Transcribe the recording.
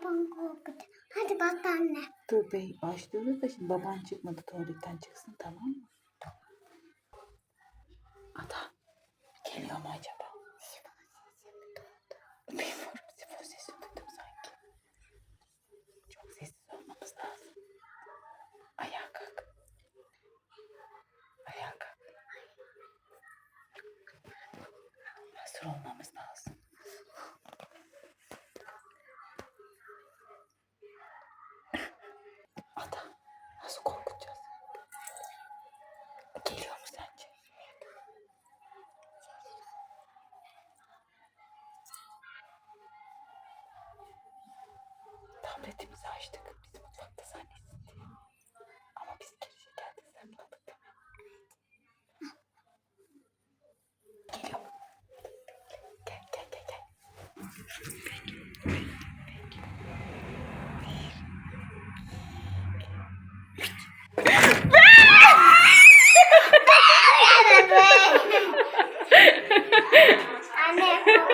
babam korkut. Hadi bak anne. Dur bey başlıyoruz da şimdi baban çıkmadı tuvaletten çıksın tamam mı? Ada geliyor mu acaba? Bilmiyorum sifon sesi duydum. Çok sessiz olmamız lazım. Ayağa kalk. Ayağa kalk. Olmamız lazım. Tabletimizi açtık. Biz mutfakta zannetsin diye. Ama biz geri geldik değil mi? Geliyor. Gel gel gel gel. Anne.